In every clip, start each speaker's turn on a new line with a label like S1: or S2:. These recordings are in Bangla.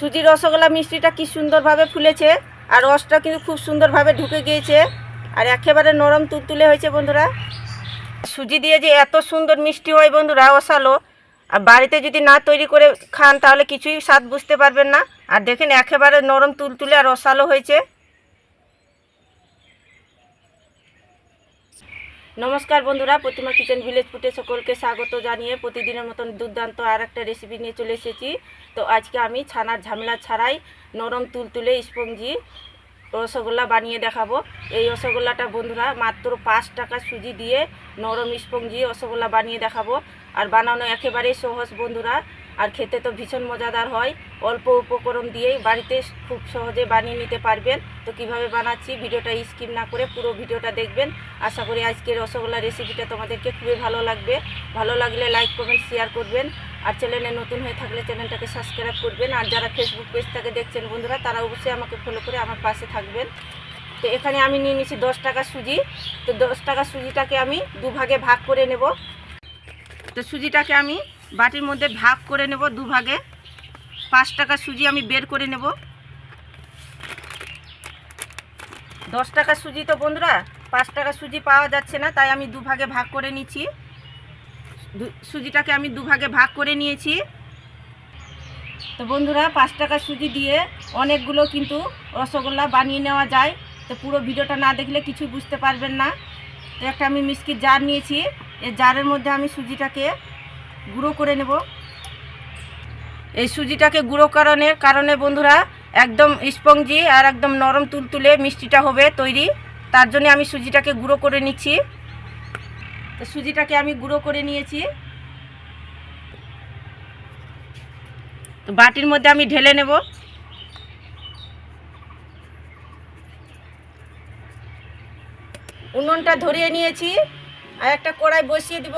S1: সুজি রসগোল্লা মিষ্টিটা কি সুন্দরভাবে ফুলেছে, আর রসটা কিন্তু খুব সুন্দরভাবে ঢুকে গিয়েছে, আর একেবারে নরম তুলতুলে হয়েছে বন্ধুরা। সুজি দিয়ে যে এত সুন্দর মিষ্টি হয় বন্ধুরা, অসালো। আর বাড়িতে যদি না তৈরি করে খান, তাহলে কিছুই স্বাদ বুঝতে পারবেন না। আর দেখেন, একেবারে নরম তুলতুলে আর রসালো হয়েছে। নমস্কার বন্ধুরা, প্রতিমা কিচেন ভিলেজ ফুটে সকলকে স্বাগত জানিয়ে প্রতিদিনের মতন দুর্দান্ত আর একটা রেসিপি নিয়ে চলে এসেছি। তো আজকে আমি ছানার ঝামেলা ছাড়াই নরম তুলতুলে স্পঞ্জি রসগোল্লা বানিয়ে দেখাবো। এই রসগোল্লাটা বন্ধুরা মাত্র পাঁচ টাকা সুজি দিয়ে নরম স্পঞ্জি রসগোল্লা বানিয়ে দেখাবো। আর বানানো একেবারেই সহজ বন্ধুরা আর খেতে তো ভীষণ মজাদার হয়। অল্প উপকরণ দিয়েই বাড়িতে খুব সহজে বানিয়ে নিতে পারবেন। তো কীভাবে বানাচ্ছি ভিডিওটা স্কিপ না করে পুরো ভিডিওটা দেখবেন। আশা করি আজকের রসগোল্লা রেসিপিটা তোমাদেরকে খুবই ভালো লাগবে। ভালো লাগলে লাইক কমেন্ট শেয়ার করবেন। আর চ্যানেলে নতুন হয়ে থাকলে চ্যানেলটাকে সাবস্ক্রাইব করবেন। আর যারা ফেসবুক পেজ থেকে দেখছেন বন্ধুরা, তারা অবশ্যই আমাকে ফলো করে আমার পাশে থাকবেন। তো এখানে আমি নিয়ে নিচ্ছি দশ টাকা সুজি। তো দশ টাকা সুজিটাকে আমি দুভাগে ভাগ করে নেব। তো সুজিটাকে আমি বাটির মধ্যে ভাগ করে নেব দুভাগে। পাঁচ টাকা সুজি আমি বের করে নেব। দশ টাকা সুজি তো বন্ধুরা, পাঁচ টাকা সুজি পাওয়া যাচ্ছে না, তাই আমি দুভাগে ভাগ করে নিচ্ছি। সুজিটাকে আমি দুভাগে ভাগ করে নিয়েছি। তো বন্ধুরা, পাঁচ টাকা সুজি দিয়ে অনেকগুলো কিন্তু রসগোল্লা বানিয়ে নেওয়া যায়। তো পুরো ভিডিওটা না দেখলে কিছু বুঝতে পারবেন না। তো একটা আমি মিষ্টির জার নিয়েছি। এই জারের মধ্যে আমি সুজিটাকে গুঁড়ো করে নেব। এই সুজিটাকে গুঁড়ো করানোর কারণে বন্ধুরা, একদম স্পঞ্জি আর একদম নরম তুলতুলে মিষ্টিটা হবে তৈরি। তার জন্য আমি সুজিটাকে গুঁড়ো করে নিচ্ছি। তো সুজিটাকে আমি গুঁড়ো করে নিয়েছি। তো বাটির মধ্যে আমি ঢেলে নেব। উনুনটা ধরিয়ে নিয়েছি। আর একটা কড়াই বসিয়ে দিব।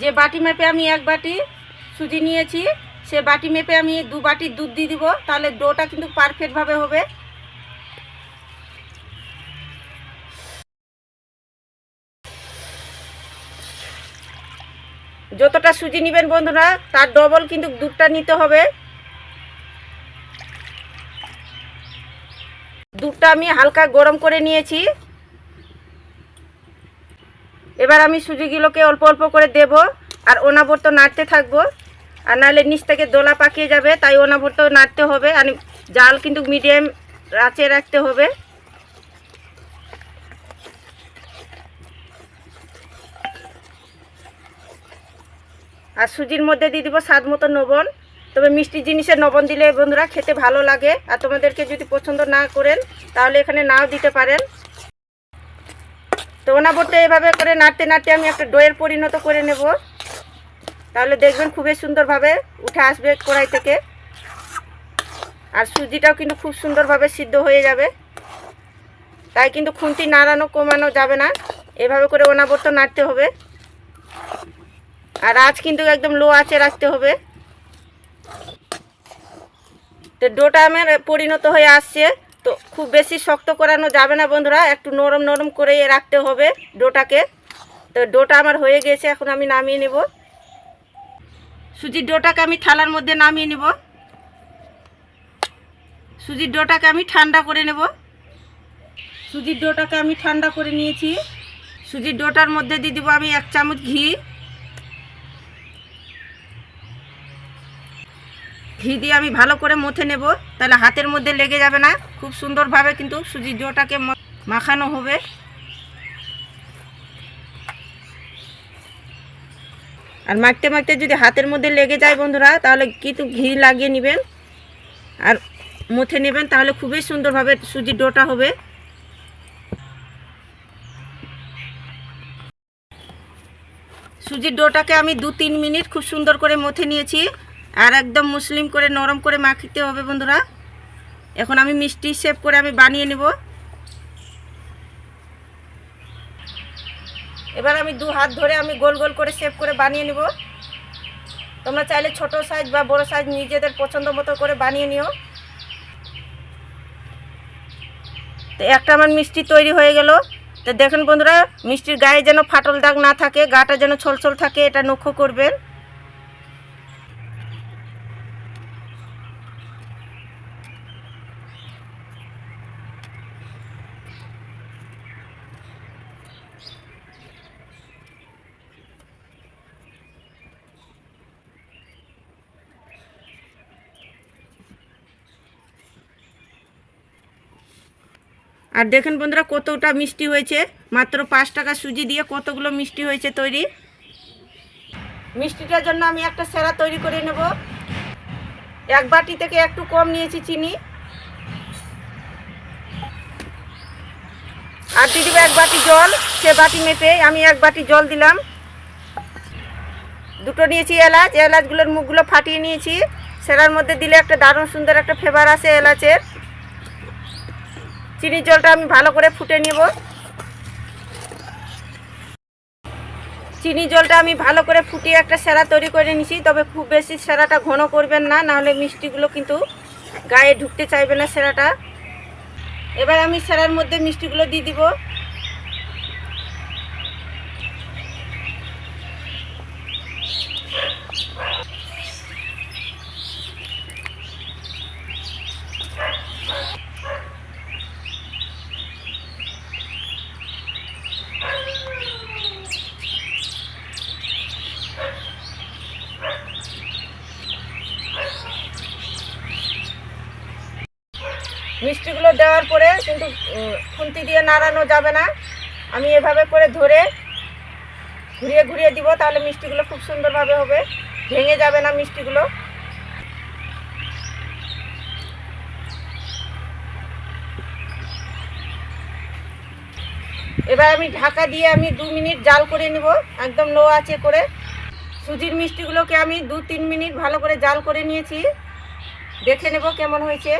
S1: যে বাটি মেপে আমি এক বাটি সুজি নিয়েছি, সে বাটি মেপে আমি দু বাটি দুধ দিয়ে দিব, তাহলে ডোটা কিন্তু পারফেক্টভাবে হবে। যতটা সুজি নেবেন বন্ধুরা, তার ডবল কিন্তু দুধটা নিতে হবে। দুধটা আমি হালকা গরম করে নিয়েছি। এবার আমি সুজিগুলোকে অল্প অল্প করে দেব আর অনাবর্ত নাড়তে থাকব। আর নাহলে নিচ থেকে দোলা পাকিয়ে যাবে, তাই অনাবর্ত নাড়তে হবে। আর জাল কিন্তু মিডিয়াম আঁচে রাখতে হবে। আর সুজির মধ্যে দিয়ে দিব স্বাদ মতো লবণ তবে মিষ্টি জিনিসের নবন দিলে বন্ধুরা খেতে ভালো লাগে। আর তোমাদেরকে যদি পছন্দ না করেন, তাহলে এখানে নাও দিতে পারেন। তো অনাবর্তে এভাবে করে নাড়তে নাড়তে আমি একটা ডোয়ের পরিণত করে নেব। তাহলে দেখবেন খুবই সুন্দরভাবে উঠে আসবে কড়াই থেকে। আর সুজিটাও কিন্তু খুব সুন্দরভাবে সিদ্ধ হয়ে যাবে। তাই কিন্তু খুন্তি নাড়ানো কমানো যাবে না। এভাবে করে অনাবর্ত নাড়তে হবে। আর আজ কিন্তু একদম লো আঁচে রাখতে হবে। তো ডোটা আমার পরিণত হয়ে আসছে। তো খুব বেশি শক্ত করানো যাবে না বন্ধুরা, একটু নরম নরম করে রাখতে হবে ডোটাকে। তো ডোটা আমার হয়ে গেছে, এখন আমি নামিয়ে নেব। সুজির ডোটাকে আমি থালার মধ্যে নামিয়ে নেব। সুজির ডোটাকে আমি ঠান্ডা করে নেব। সুজির ডোটাকে আমি ঠান্ডা করে নিয়েছি। সুজির ডোটার মধ্যে দিয়ে দেবো আমি এক চামচ ঘি। ঘি দিয়ে আমি ভালো করে মথে নেব। তাহলে হাতের মধ্যে লেগে যাবে না। খুব সুন্দরভাবে কিন্তু সুজির ডোটাকে ম- মাখানো হবে। আর মাখতে মাখতে যদি হাতের মধ্যে লেগে যায় বন্ধুরা, তাহলে কিন্তু ঘি লাগিয়ে নেবেন। আর মুথে নেবেন, তাহলে খুবই সুন্দরভাবে সুজির ডোটা হবে। সুজির ডোটাকে আমি দু তিন মিনিট খুব সুন্দর করে মথে নিয়েছি। আর একদম মুসলিম করে নরম করে মাখিতে হবে বন্ধুরা। এখন আমি মিষ্টি শেপ করে আমি বানিয়ে নেব। এবার আমি দু হাত ধরে আমি গোল গোল করে শেপ করে বানিয়ে নেব। তোমরা চাইলে ছোট সাইজ বা বড় সাইজ নিজেদের পছন্দ মতো করে বানিয়ে নিও। তো একটা আমার মিষ্টি তৈরি হয়ে গেল। তো দেখুন বন্ধুরা, মিষ্টির গায়ে যেন ফাটল দাগ না থাকে, গাটা যেন ছলছল থাকে, এটা লক্ষ্য করবেন। আর দেখেন বন্ধুরা, কতটা মিষ্টি হয়েছে। মাত্র পাঁচ টাকা সুজি দিয়ে কতগুলো মিষ্টি হয়েছে তৈরি। মিষ্টিটার জন্য আমি একটা সেরা তৈরি করে নেব। এক বাটি থেকে একটু কম নিয়েছি চিনি। আর দিয়ে দিব এক বাটি জল। সে বাটি মেপে আমি এক বাটি জল দিলাম। দুটো নিয়েছি এলাচ। এলাচগুলোর মুখগুলো ফাটিয়ে নিয়েছি। সেরার মধ্যে দিলে একটা দারুণ সুন্দর একটা ফ্লেভার আসে এলাচের। চিনির জলটা আমি ভালো করে ফুটে নেব। চিনি জলটা আমি ভালো করে ফুটিয়ে একটা সেরা তৈরি করে নিছি, তবে খুব বেশি সেরাটা ঘন করবেন না, নাহলে মিষ্টিগুলো কিন্তু গায়ে ঢুকতে চাইবে না সেরাটা। এবার আমি সেরার মধ্যে মিষ্টিগুলো দিয়ে দিব মিষ্টিগুলো দেওয়ার পরে কিন্তু খুন্তি দিয়ে নাড়ানো যাবে না। আমি এভাবে করে ধরে ঘুরিয়ে ঘুরিয়ে দিব, তাহলে মিষ্টিগুলো খুব সুন্দরভাবে হবে। ভেঙে যাবে না মিষ্টিগুলো। এবার আমি ঢাকা দিয়ে আমি দু মিনিট জাল করে নেব, একদম লো আছে করে। সুজির মিষ্টিগুলোকে আমি দু তিন মিনিট ভালো করে জাল করে নিয়েছি। দেখে নেব কেমন হয়েছে।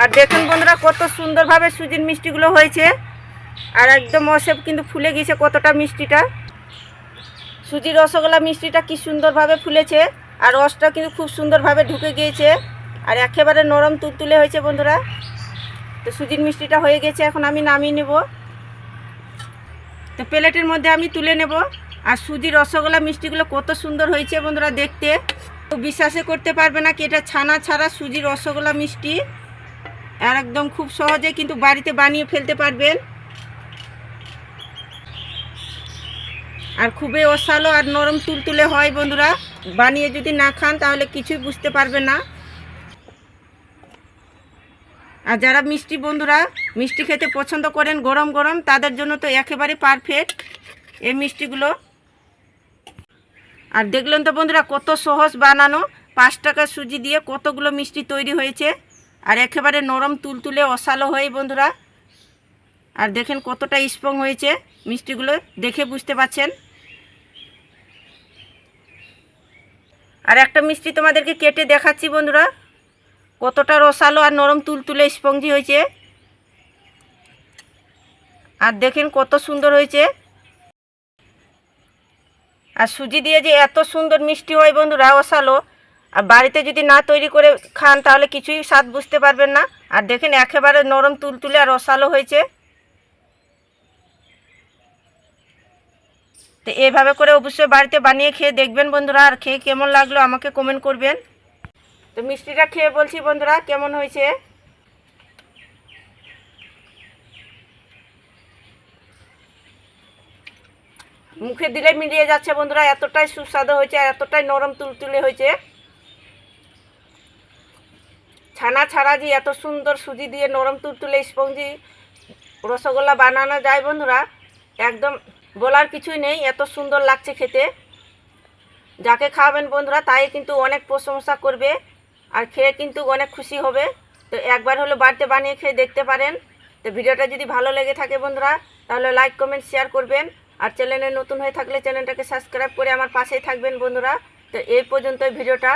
S1: আর দেখুন বন্ধুরা, কত সুন্দরভাবে সুজির মিষ্টিগুলো হয়েছে। আর একদম অসেপ কিন্তু ফুলে গেছে কতটা মিষ্টিটা। সুজির রসগোল্লা মিষ্টিটা কি সুন্দরভাবে ফুলেছে। আর রসটা কিন্তু খুব সুন্দরভাবে ঢুকে গিয়েছে। আর একেবারে নরম তুলতুলে হয়েছে বন্ধুরা। তো সুজির মিষ্টিটা হয়ে গেছে, এখন আমি নামিয়ে নেব। তো প্লেটের মধ্যে আমি তুলে নেব। আর সুজির রসগোল্লা মিষ্টিগুলো কত সুন্দর হয়েছে বন্ধুরা দেখতে। তো বিশ্বাসে করতে পারবে না কি এটা ছানা ছাড়া সুজির রসগোল্লা মিষ্টি। আর একদম খুব সহজে কিন্তু বাড়িতে বানিয়ে ফেলতে পারবেন। আর খুবই অসালো আর নরম তুলতুলে হয় বন্ধুরা। বানিয়ে যদি না খান তাহলে কিছুই বুঝতে পারবে না। আর যারা মিষ্টি বন্ধুরা মিষ্টি খেতে পছন্দ করেন গরম গরম, তাদের জন্য তো একেবারে পারফেক্ট এই মিষ্টিগুলো। আর দেখলেন তো বন্ধুরা কত সহজ বানানো। পাঁচ টাকা সুজি দিয়ে কতগুলো মিষ্টি তৈরি হয়েছে। আর একেবারে নরম তুলতুলে অসালো হয়ে বন্ধুরা। আর দেখেন কতটা স্পং হয়েছে মিষ্টিগুলো, দেখে বুঝতে পাচ্ছেন? আর একটা মিষ্টি তোমাদেরকে কেটে দেখাচ্ছি বন্ধুরা। কতটা রসালো আর নরম তুলতুলে স্পঞ্জি হয়েছে। আর দেখেন কত সুন্দর হয়েছে। আর সুজি দিয়ে যে এত সুন্দর মিষ্টি হয় বন্ধুরা, অসালো। আর বাড়িতে যদি না তৈরি করে খান, তাহলে কিছুই স্বাদ বুঝতে পারবেন না। আর দেখেন, একেবারে নরম তুলতুলে আর রসালো হয়েছে। তো এভাবে করে অবশ্যই বাড়িতে বানিয়ে খেয়ে দেখবেন বন্ধুরা, আর খেয়ে কেমন লাগল আমাকে কমেন্ট করবেন। তো মিষ্টিটা খেয়ে বলছি বন্ধুরা, কেমন হয়েছে? মুখে দিলে মিলিয়ে যাচ্ছে বন্ধুরা, এতটাই সুস্বাদু হয়েছে আর এতটাই নরম তুলতুলে হয়েছে। ছানা ছাড়া যে এত সুন্দর সুজি দিয়ে নরম তুলতুলে স্পঞ্জি রসগোল্লা বানানো যায় বন্ধুরা, একদম বলার কিছুই নেই, এত সুন্দর লাগছে খেতে। যাকে খাওয়াবেন বন্ধুরা, তাই কিন্তু অনেক প্রশংসা করবে আর খেয়ে কিন্তু অনেক খুশি হবে। তো একবার হলো বাড়িতে বানিয়ে খেয়ে দেখতে পারেন। তো ভিডিওটা যদি ভালো লেগে থাকে বন্ধুরা, তাহলে লাইক, কমেন্ট, শেয়ার করবেন। আর চ্যানেলে নতুন হয়ে থাকলে চ্যানেলটাকে সাবস্ক্রাইব করে আমার পাশেই থাকবেন বন্ধুরা। তো এই পর্যন্ত ভিডিওটা।